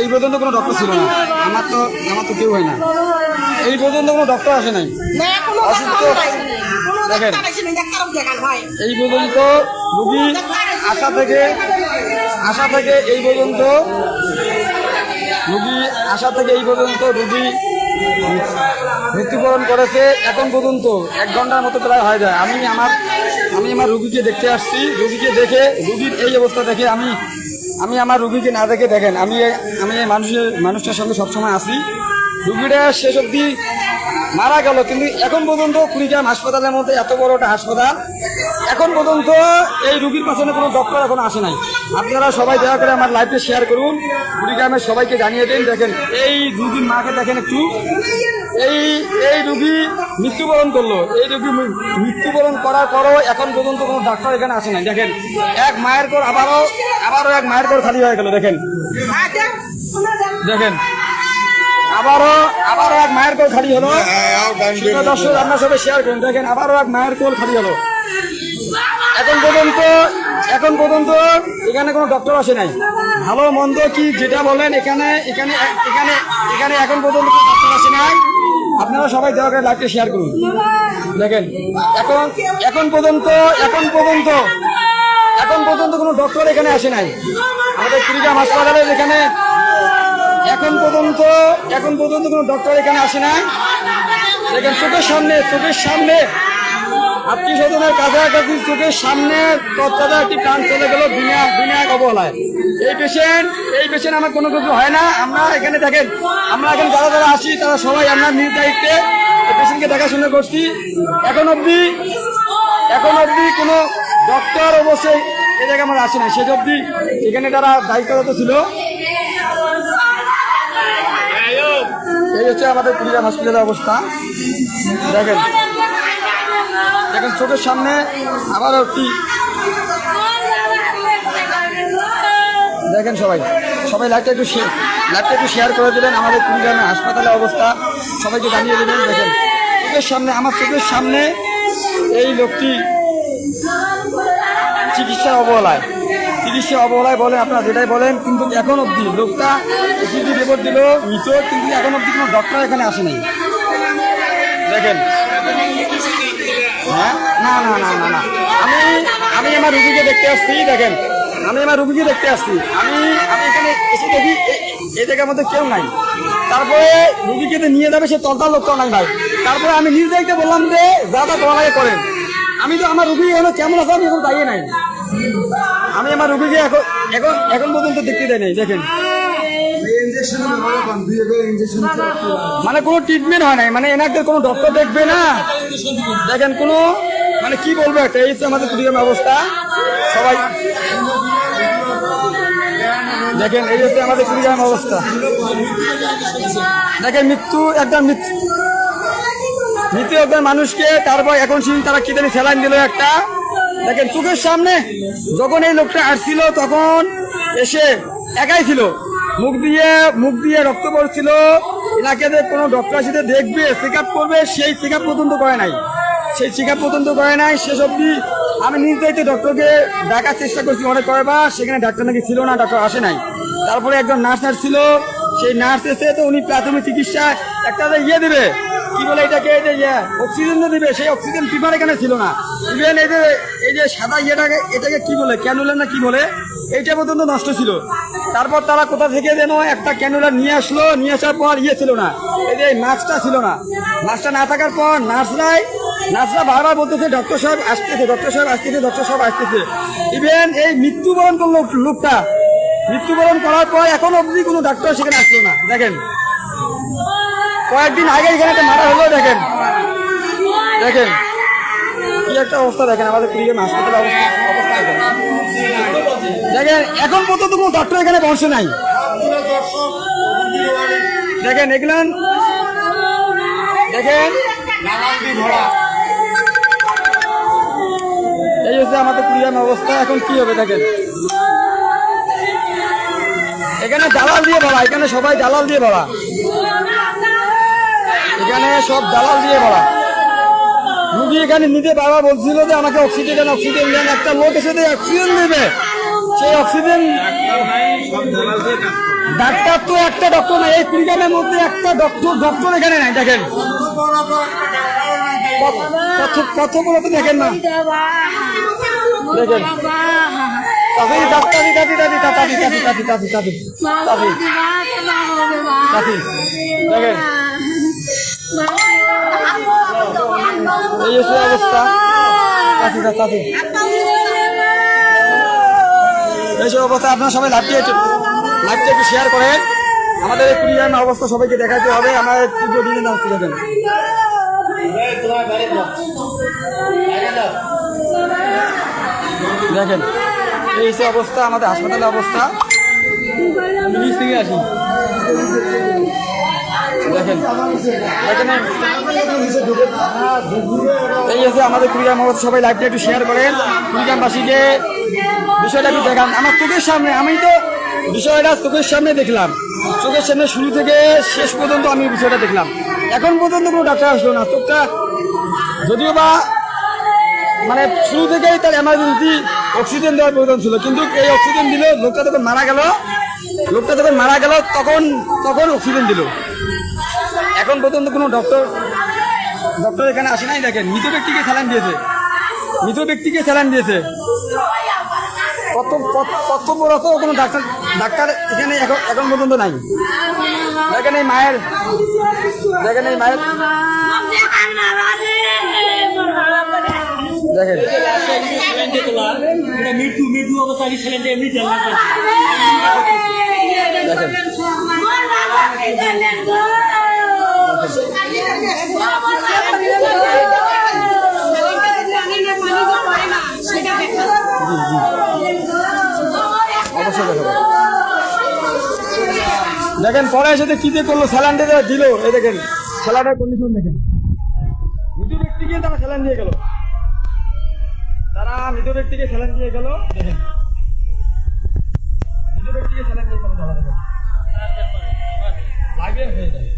এই পর্যন্ত কোনো ডক্টর ছিল না। আমার তো আমার তো কেউ হয় না। এই পর্যন্ত কোনো ডক্টর আসে নাই। অসুস্থ। দেখেন। এই পর্যন্ত রুগী আসা থেকে আসা থেকে এই পর্যন্ত রুগী আসা থেকে এই পর্যন্ত রুগী মৃত্যুবরণ করেছে। এখন পর্যন্ত এক ঘণ্টার মতো প্রায় হয়ে যায়। আমি আমার আমি আমার রুগীকে দেখতে আসছি। রুগীকে দেখে, রুগীর এই অবস্থা দেখে আমি আমি আমার রুগীকে না দেখে দেখেন, আমি আমি এই মানুষের, মানুষটার সঙ্গে সবসময় আসি রুগীটা শেষ অবধি মারা গেল, কিন্তু এখন পর্যন্ত কুড়িগ্রাম হাসপাতালের মধ্যে এত বড় একটা হাসপাতাল। এখন পর্যন্ত এই রুগীর পাশে কোনো ডক্টর এখন আসে নাই। আপনারা সবাই দয়া করে আমার লাইভে শেয়ার করুন। কুড়িগ্রামের সবাইকে জানিয়ে দিন। দেখেন, এই রুগীর মাকে দেখেন একটু। এই এই রুগী মৃত্যুবরণ করল। এই রুগী মৃত্যুবরণ করার পরও এখন পর্যন্ত কোনো ডাক্তার এখানে আসে নাই। দেখেন, এক মায়ের কর আবারও আবারও এক মায়ের কর খালি হয়ে গেল, দেখেন। দেখেন, আবারও আবারও এক মায়ের কোল খালি হলো। দর্শক আপনার সবাই শেয়ার করেন। দেখেন, আবারও এক মায়ের কোল খালি হলো। এখন পর্যন্ত এখন পর্যন্ত এখানে কোনো ডক্টর আসে নাই। ভালো মন্দ কি যেটা বলেন, এখানে এখানে এখানে এখানে এখন পর্যন্ত কোনো ডক্টর আসে নাই। আপনারা সবাই দয়া করে লাইভটা শেয়ার করুন। দেখেন, এখন এখন পর্যন্ত এখন পর্যন্ত এখন পর্যন্ত কোনো ডক্টর এখানে আসে নাই। আমাদের কুড়িগ্রাম হাসপাতালের এখানে এখন পর্যন্ত এখন পর্যন্ত কোনো ডক্টর এখানে আসে নাই। দেখেন, চোখের সামনে চোখের সামনে আত্মীয় স্বজনের কাছাকাছি চোখের সামনে তত্ত্বাদা একটি প্রাণ চলে গেল বিনা বিনা অবহেলায় এই পেশেন্ট এই পেশেন্ট আমার কোনো কিছু হয় না। আমরা এখানে দেখেন আমরা এখন যারা যারা আসি তারা সবাই আমরা নিজ দায়িত্বে এই পেশেন্টকে দেখাশোনা করছি। এখন অবধি এখন অবধি কোনো ডক্টর অবশ্যই এই জায়গায় আমার আসে না শেষ অবধি এখানে তারা দায়িত্বরত ছিল, এই হচ্ছে আমাদের কুড়িগ্রাম হসপিটালের অবস্থা। দেখেন। দেখেন চোখের সামনে আবারও একটি দেখেন সবাই সবাই লাইভটা একটু শেয়ার লাইভটা একটু শেয়ার করে দেবেন। আমাদের কুড়িগ্রামের হাসপাতালের অবস্থা, সবাইকে জানিয়ে দেবেন, দেখেন। চোখের সামনে আমার চোখের সামনে এই লোকটি চিকিৎসার অবহেলায়। চিকিৎসা অবহেলায় বলে আপনারা যেটাই বলেন, কিন্তু এখন অবধি লোকটা ওষুধি রিপোর্ট দিল, মৃত, কিন্তু এখন অবধি কোনো ডক্টর এখানে আসেনি। দেখেন। হ্যাঁ? না না না না না। আমি আমি আমার রুগীকে দেখতে আসছি, দেখেন। আমি আমার রুগীকে দেখতে আসছি। আমি আমি এখানে এসে দেখি এই জায়গার মধ্যে কেউ নাই। তারপরে রুগীকে নিয়ে যাবে, সে তলতার লোকটাও নাই ভাই। তারপরে আমি নিজ দায়িত্বে বললাম যে, যা যা করা লাগে করেন। আমি তো আমার রুগী এখানে কেমন আছে আমি এখন দাঁড়িয়ে নাই। আমি আমার রুগীকে এখন এখন এখন পর্যন্ত দেখতে দেয় নাই, দেখেন। মানে কোনো ট্রিটমেন্ট হয় নাই মানে এনাদের কোনো ডক্টর দেখবে না? দেখেন কোনো মানে কি বলব একটা এই আমাদের কুড়িগ্রাম অবস্থা। সবাই দেখেন এই হচ্ছে আমাদের কুড়িগ্রাম অবস্থা। দেখেন মৃত্যু একটা মৃত্যু মৃত্যু একজন মানুষকে তারপর এখন সেই তারা কি জানি স্যালাইন দিল একটা। দেখেন চোখের সামনে যখন এই লোকটা আসছিল তখন এসে একাই ছিল। মুখ দিয়ে মুখ দিয়ে রক্ত পড়ছিল। এনাকে কোনো ডক্টর সাথে দেখবে চেক করবে, সেই চেক আপ পর্যন্ত করে নাই। সেই চেক পর্যন্ত করে নাই, শেষ অব্দি আমি নিজ ডক্টরকে ডাকার চেষ্টা করছি, অনেক কয়েকবার সেখানে ডাক্তার নাকি ছিল না ডক্টর আসে নাই। তারপরে একজন নার্স ছিল। সেই নার্স এসে তো উনি প্রাথমিক চিকিৎসা একটা ইয়ে দেবে বলে এটাকে? ইয়ে, অক্সিজেন যে দিবে সেই অক্সিজেন ছিল না। ইভেন এই যে এই যে সাদা এটাকে কি বলে? না কি বলে? ছিল। তারপর তারা কোথা থেকে যেন একটা ক্যানুলা নিয়ে আসলো নিয়ে আসার পর ইয়ে ছিল না। এই যে মাস্কটা ছিল না। মাস্কটা না থাকার পর নার্সরাই নার্সরা বারবার বলতেছে ডক্টর সাহেব আসতেছে ডক্টর সাহেব আসতেছে ডক্টর সাহেব আসতেছে। ইভেন এই মৃত্যুবরণ করল লোকটা। মৃত্যুবরণ করার পর এখন অবধি কোনো ডাক্তার সেখানে আসলো না। দেখেন কয়েকদিন আগে এখানে একটা মারা হলো, দেখেন। দেখেন। কি একটা অবস্থা, দেখেন, আমাদের কুড়িগ্রাম হাসপাতালের অবস্থা দেখেন। এখন পর্যন্ত কোনো ডক্টর এখানে বসে নাই। দেখেন, এগুলান দেখেন। এই হচ্ছে আমাদের কুড়িগ্রাম অবস্থা, এখন কি হবে, দেখেন। এখানে দালাল দিয়ে বলা, এখানে সবাই দালাল দিয়ে বলা। এখানে সব দালাল দিয়ে বলা। রুগী এখানে নিতে বাবা বলছিল যে, আমাকে অক্সিজেন অক্সিজেন দেন। একটা লোক এসে দিয়ে অক্সিজেন দেবে, সেই অক্সিজেন ডাক্তার তো একটা ডক্টর নাই, এই কুড়িগ্রামের মধ্যে একটা ডক্টর ডক্টর এখানে নাই, দেখেন। কত কতগুলো তো দেখেন না। দেখেন। অবস্থা এইসব অবস্থা আপনারা সবাই একটু লাইভটি একটু শেয়ার করেন আমাদের এই অবস্থা সবাইকে দেখাতে হবে আমরা তীব্র দিনে নামছি দেখেন দেখেন এই হচ্ছে অবস্থা আমাদের হাসপাতালের অবস্থা। থেকে আসি দেখেন। এই হচ্ছে আমাদের কুড়িগ্রাম অবস্থা সবাই লাইভটা একটু শেয়ার করেন। কুড়িগ্রামবাসীকে বিষয়টা একটু দেখান। আমার চোখের সামনে আমি তো বিষয়টা চোখের সামনে দেখলাম। চোখের সামনে শুরু থেকে শেষ পর্যন্ত আমি বিষয়টা দেখলাম। এখন পর্যন্ত কোনো ডাক্তার আসলো না। চোখটা যদিও বা মানে শুরু থেকেই তার এমার্জেন্সি অক্সিজেন দেওয়ার প্রয়োজন ছিল। কিন্তু এই অক্সিজেন দিল লোকটা যখন মারা গেল, লোকটা যখন মারা গেল, তখন তখন অক্সিজেন দিল। এখন পর্যন্ত কোনো ডক্টর ডক্টর এখানে আসে নাই, দেখেন। মৃত ব্যক্তিকে স্যালাইন দিয়েছে। মৃত ব্যক্তিকে স্যালাইন দিয়েছে। কর্তব্যরত কোনো ডাক্তার ডাক্তার এখানে এখন এখন পর্যন্ত নাই। দেখেন এই মায়ের, দেখেন এই মায়ের দেখেন। দেখেন, পরে এসে কি যে করল স্যালান্ডে দিল। এ দেখেন স্যালান্ডের কন্ডিশন দেখেন। দুটো একটি গিয়ে তারা স্যালান দিয়ে গেল। তারা মৃত ব্যক্তিকে স্যালান দিয়ে গেল। মৃত স্যালান দিয়ে গেল দেখেন হয়ে যায়।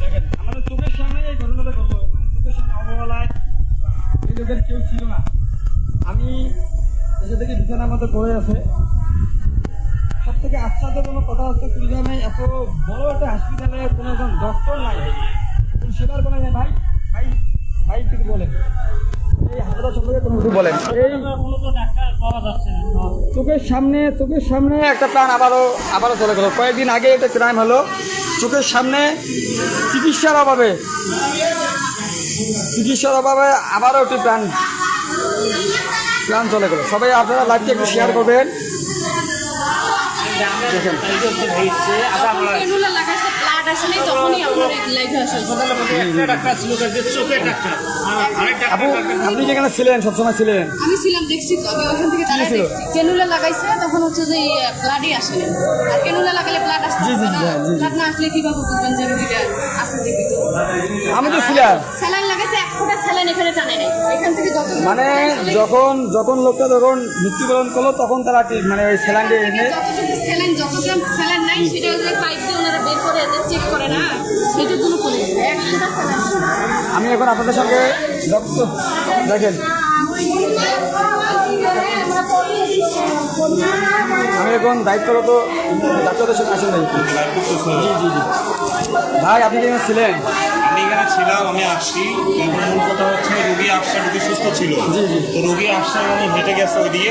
দেখেন। আমাদের চোখের সামনে এই ঘটনাটা ঘটলো। মানে চোখের সামনে অবহেলায় কেউ ছিল না। আমি এসে থেকে বিছানার মধ্যে পড়ে আছে। সব থেকে আশ্চর্যজনক কথা হচ্ছে কুড়িগ্রামে এত বড় একটা হসপিটালে কোনো একজন ডক্টর নাই। কোনো সেবার কোনো নেই। ভাই ভাই ভাই কিছু বলেন। বলেন। চোখের সামনে চোখের সামনে একটা প্রাণ আবারও আবারও চলে গেল। কয়েকদিন আগে একটা ক্রাইম হলো। চোখের সামনে চিকিৎসার অভাবে চিকিৎসার অভাবে আবারও একটি প্রাণ প্রাণ চলে গেল। সবাই আপনারা লাইভটি একটু শেয়ার করবেন। দেখেন। আসলে তখনই আপনার লাইভে আসে আপনি যেখানে ছিলেন সবসময় ছিলেন? আমি ছিলাম দেখছি তো আমি ওখান থেকে দেখছি। কেনুলা লাগাইছে তখন হচ্ছে যে ব্লাডই আসে আর কেনুলা লাগালে ব্লাড না। আসলে কীভাবে বুঝবেন যে রুগীটা আছে জীবিত আমি তো ছিলাম। স্যালাইন লাগাইছে এক ফোঁটা স্যালাইন এখানে টানে নাই। এখান থেকে যত মানে যখন যখন লোকটা যখন মৃত্যুবরণ করল তখন তারা মানে ওই স্যালান্ডে এনে যতটুকু স্যালাইন যত গ্রাম স্যালাইন নাই সেটা পাইপ দিয়ে বের করে চেক করে না? সেটার জন্য আমি এখন আপনাদের সঙ্গে রক্ত দেখেন। আমি এখন দায়িত্বরত ডাক্তারদের সঙ্গে আসেন জি জি জি। ভাই আপনি যেখানে ছিলেন? আমি এখানে ছিলাম আমি আসছি। মূল কথা হচ্ছে রুগী আসছে রুগী সুস্থ ছিল। তো রুগী আসছে উনি হেঁটে গেছে ওইদিকে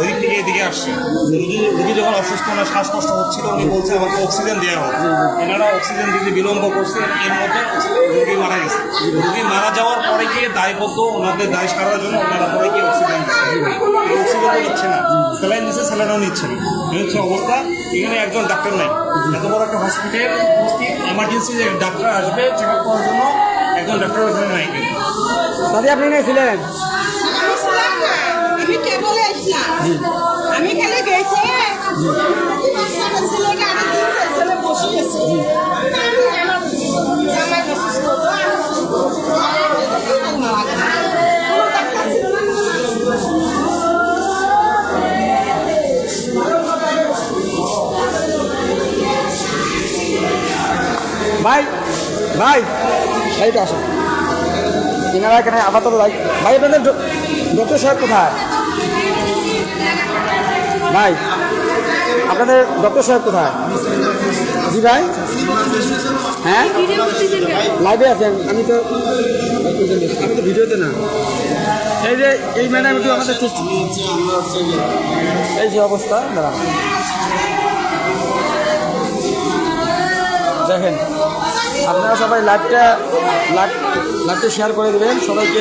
ওইদিক থেকে এদিকে আসছে। রুগী রুগী যখন অসুস্থ না শ্বাসকষ্ট হচ্ছিল উনি বলছে আমাকে অক্সিজেন দেওয়া হোক। এনারা অক্সিজেন দিতে বিলম্ব করছে এর মধ্যে রুগী মারা গেছে। রুগী মারা যাওয়ার পরে গিয়ে দায়বদ্ধ ওনাদের দায় সারার জন্য ওনারা পরে গিয়ে অক্সিজেন দিচ্ছে। অক্সিজেন নিচ্ছে না। স্যালাইন দিচ্ছে স্যালাইনও নিচ্ছে না এই হচ্ছে অবস্থা। এখানে একজন ডাক্তার নাই। এত বড় একটা হসপিটাল এমার্জেন্সি যে ডাক্তার আসবে চেক আপ করার জন্য একজন ডাক্তার ওখানে নাই। কিন্তু দাদি আপনি এখানে ছিলেন আমি কেবল না। আমি কেবলে আসলাম আমি খালি গেছি। ভাই ভাই এই তো আসুন এনারা এখানে আপাতত লাইক ভাই, আপনাদের ডক্টর সাহেব কোথায়? ভাই, আপনাদের ডক্টর সাহেব কোথায়? জি ভাই। হ্যাঁ? লাইভে আছেন আমি তো আমি তো ভিডিওতে না। এই যে, এই ম্যাডাম একটু আমাদের এই যে অবস্থা দাঁড়া দেখেন। আপনারা সবাই লাইভটা, লাইভ, লাইভটা শেয়ার করে দেবেন। সবাইকে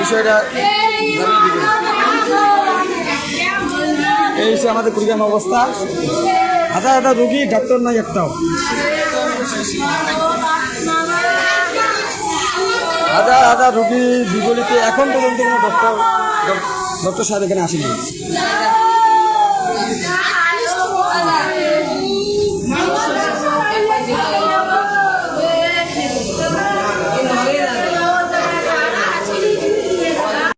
বিষয়টা এই হচ্ছে আমাদের কুড়িগ্রাম অবস্থা। হাজার হাজার রুগী, ডাক্তার নাই একটাও। হাজার হাজার রুগী, বিগলিতে এখন পর্যন্ত কোনো ডক্টর ডক্টর সাহেব এখানে আসেনি।